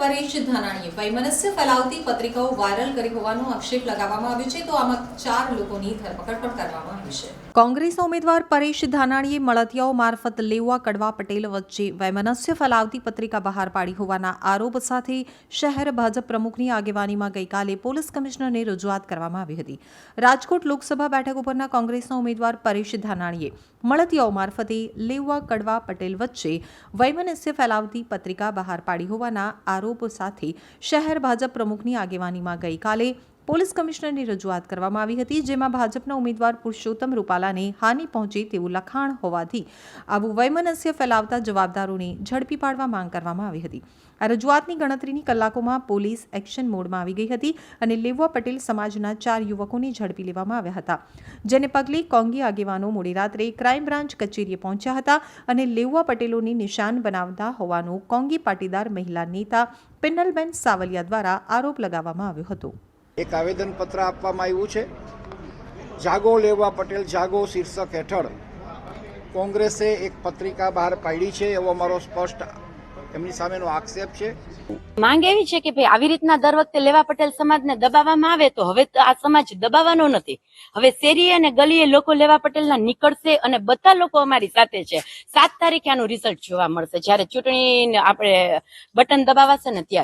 પરેશ ધાનાણીએ વૈમનસ્ય ફેલાવતી પત્રિકાઓ વાયરલ કરી હોવાનો આક્ષેપ લગાવવામાં આવ્યો છે. તો આમાં ચાર લોકોની ધરપકડ પણ કરવામાં આવી છે. કોંગ્રેસના ઉમેદવાર પરેશ ધાનાણીએ મળતિયાઓ મારફત લેવા કડવા પટેલ વચ્ચે વૈમનસ્ય ફેલાવતી પત્રિકા બહાર પાડી હોવાના આરોપ સાથે શહેર ભાજપ પ્રમુખની આગેવાનીમાં ગઈકાલે પોલીસ કમિશનરને રજૂઆત કરવામાં આવી હતી. રાજકોટ લોકસભા બેઠક ઉપરના કોંગ્રેસના ઉમેદવાર પરેશ ધાનાણીએ મળતિયાઓ મારફતે લેવા કડવા પટેલ વચ્ચે વૈમનસ્ય ફેલાવતી પત્રિકા બહાર પાડી હોવાના આરોપ સાથે શહેર ભાજપ પ્રમુખની આગેવાનીમાં ગઈકાલે પોલીસ કમિશનરની રજૂઆત કરવામાં આવી હતી, જેમાં ભાજપના ઉમેદવાર પુરુષોત્તમ રૂપાલાને હાનિ પહોંચે તેવું લખાણ હોવાથી આવું વૈમનસ્ય ફેલાવતા જવાબદારોને ઝડપી પાડવા માંગ કરવામાં આવી હતી. આ રજૂઆતની ગણતરીની કલાકોમાં પોલીસ એક્શન મોડમાં આવી ગઈ હતી અને લેવા પટેલ સમાજના ચાર યુવકોને ઝડપી લેવામાં આવ્યા હતા, જેને પગલે કોંગી આગેવાનો મોડી રાત્રે ક્રાઇમ બ્રાન્ચ કચેરીએ પહોંચ્યા હતા અને લેવા પટેલોની નિશાન બનાવતા હોવાનો કોંગી પાટીદાર મહિલા નેતા પિન્નલબેન સાવલિયા દ્વારા આરોપ લગાવવામાં આવ્યો હતો. એક આવેદનપત્ર આપવામાં આવ્યું છે. જાગો લેવા પટેલ, જાગો શીર્ષક હેઠળ. કોંગ્રેસે એક પત્રિકા બહાર પાડી છે એવો અમારો સ્પષ્ટ એમની સામેનો આક્ષેપ છે. માંગ એવી છે કે ભાઈ, આવી રીતના દર વખતે લેવા પટેલ સમાજને દબાવવામાં આવે તો હવે આ સમાજ દબાવવાનો નથી. હવે શેરીએ અને ગલીએ લોકો લેવા પટેલના નીકળશે અને બધા લોકો અમારી સાથે છે. સાત તારીખે આનું રિઝલ્ટ જોવા મળશે. જ્યારે ચૂંટણી આપણે બટન દબાવાશે ને ત્યારે.